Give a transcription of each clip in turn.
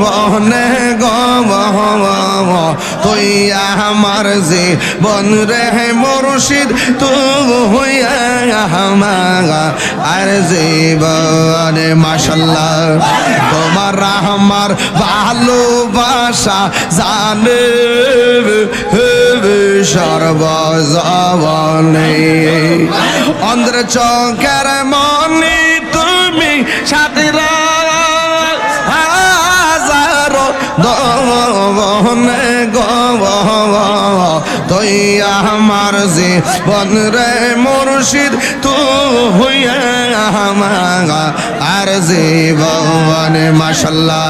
বনে গো তুই আমার যে বন রে মুর্শিদ তু হইয়া আর জীবনে, মাশাল্লাহ, তোমার আমার ভালোবাসা জানে। সর্বজবনে। অন্ধ্র চৌকের মনে, তুমি সাথে হইয়া আমার যে বন রে মুর্শিদ, তু হইয়া আমাগা আর যে ভগবান মাসাল্লাহ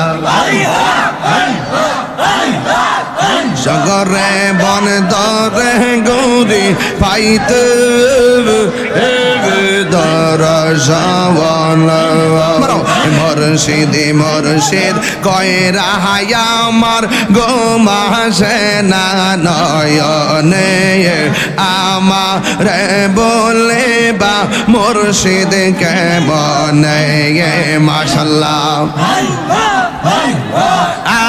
সগরে বন দরে গৌরী পাইত মরশিদে, মরশিদ কয় রাহায় আমার মাসে না নয়। নয়নে আমার বলে বা মুর্শিদ কে বনে মাশাল্লাহ।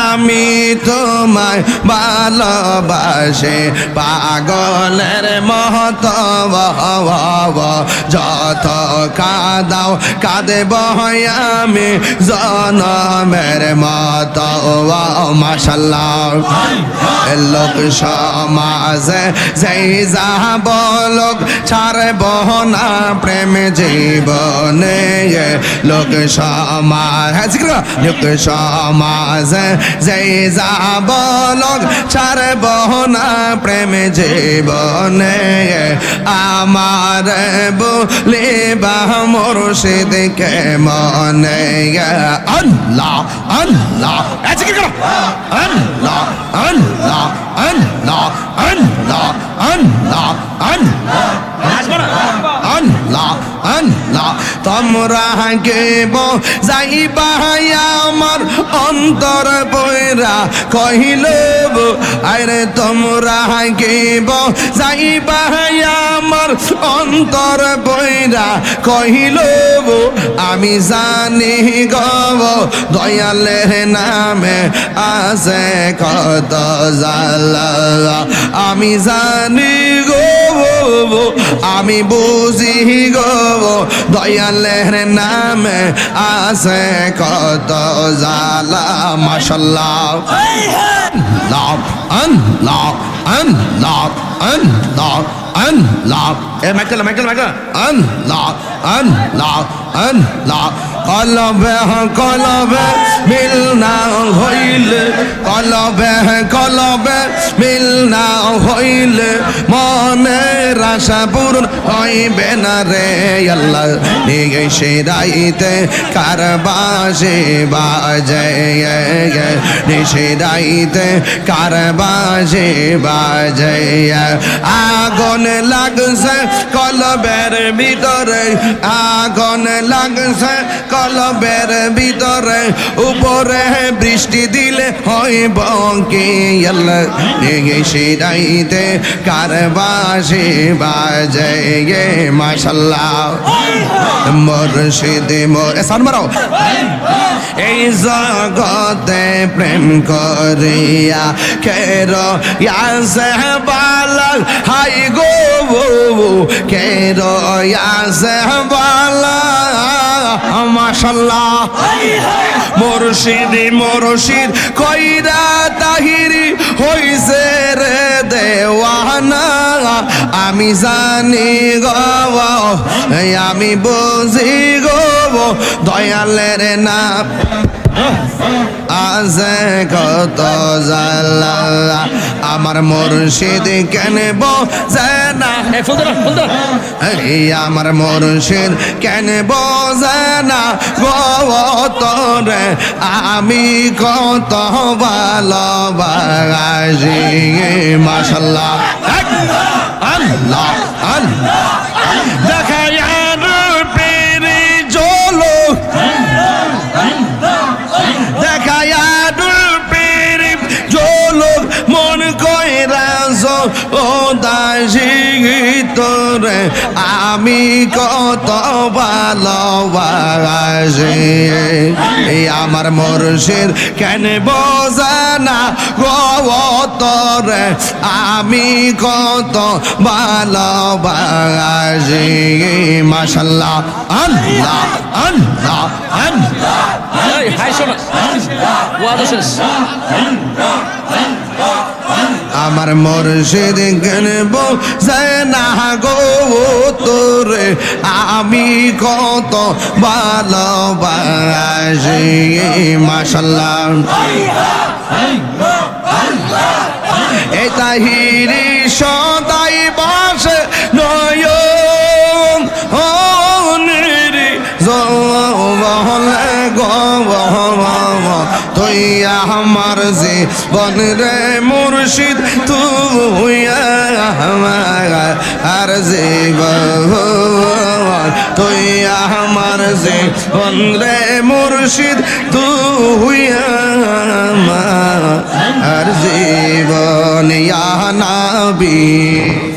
আমি তোমায় ভালোবাসে। পাগলের মহত যত কাদাও কাঁদে আমি জনমের মত। মাসাল্লাহ লোক সমাজে যেই যাব বলক, ছাড়ব না প্রেম জীবনে। লোক সমাজ লোক সমাজে, যেই যাব লোক ছাড়ব না, প্রেম জীবনে আমার বলে বা মুর্শিদ কে মনে আল্লাহ আল্লাহ আল্লাহ আল্লাহ আল্লাহ আল্লাহ আল্লাহ আল্লাহ আল্লাহ আল্লাহ। তোমরা গেব যাইবা আমার অন্তর বইরা কহিল আরে তোমরা গেব যাইবা আমার অন্তর বৈরা কহিল আমি জানি গব দয়ালের নামে আছে কত জালা আমি জানি গো আমি বুঝি গো দয়ালের নামে আছে কত জালা মাশাল্লাহ। unlock, unlock, unlock, unlock. unlock. Hey, Michael, Michael, Michael. unlock, unlock, unlock. কলবে কলবে মিল না হইলে কলবে কলবে মিল না হইলে মনে মনের আশা পূরণ হইবে না রে আল্লাহ। নিগে সেরাইতে কারবাসে বাজে নিষেরাইতে কারবাসে বাজে। আগুন লাগছে কলবের ভিতরে, আগুন লাগছে কলবের ভিতরে। উপরে বৃষ্টি দিলে হইব কি আল্লাহ? নিগে সেরাইতে কারবাসে বাজে মাশাল্লাহ। মুর্শিদ মোর সান মারো এই জগতে প্রেম করিয়া কের ইয়াসে বালক হাই গো কের ইয়াসে বালা মাশাল্লাহ মুর্শিদ মুর্শিদ কইরা তাহিরি হইছে রে দেওয়ানা। আমি জানি গো, আমি বুঝি গো, দয়ালের না আছে কত জালা আমার মুর্শিদ কেন বোঝে না। এই আমার মুর্শিদ কেন বোঝে না? গো তোরে আমি কত ভালোবাসি। মাশাল্লাহ। আল্লাহ। আল্লাহ। পেরে জলো মন কয়রা ও বাসি তোরে আমি কত ভালোবাসি। এই আমার মুর্শিদ কেন বোঝে না গো তোরে আমি কত ভালোবাসি। মাশাল্লাহ, আল্লাহ আল্লাহ আল্লাহ। শোনো। ওয়াদা শেষ। আমার মুর্শিদ যায় না গো তোরে? আমি কত ভালোবাসি মাশাল্লাহ। এই তাহিরি সদাই বাস তুই আমার জীবন রে মুর্শিদ, তুই আমার আর জীবন। তুই আমার জীবন রে মুর্শিদ, তুই আমার আর জীবন। ইয়া নবী।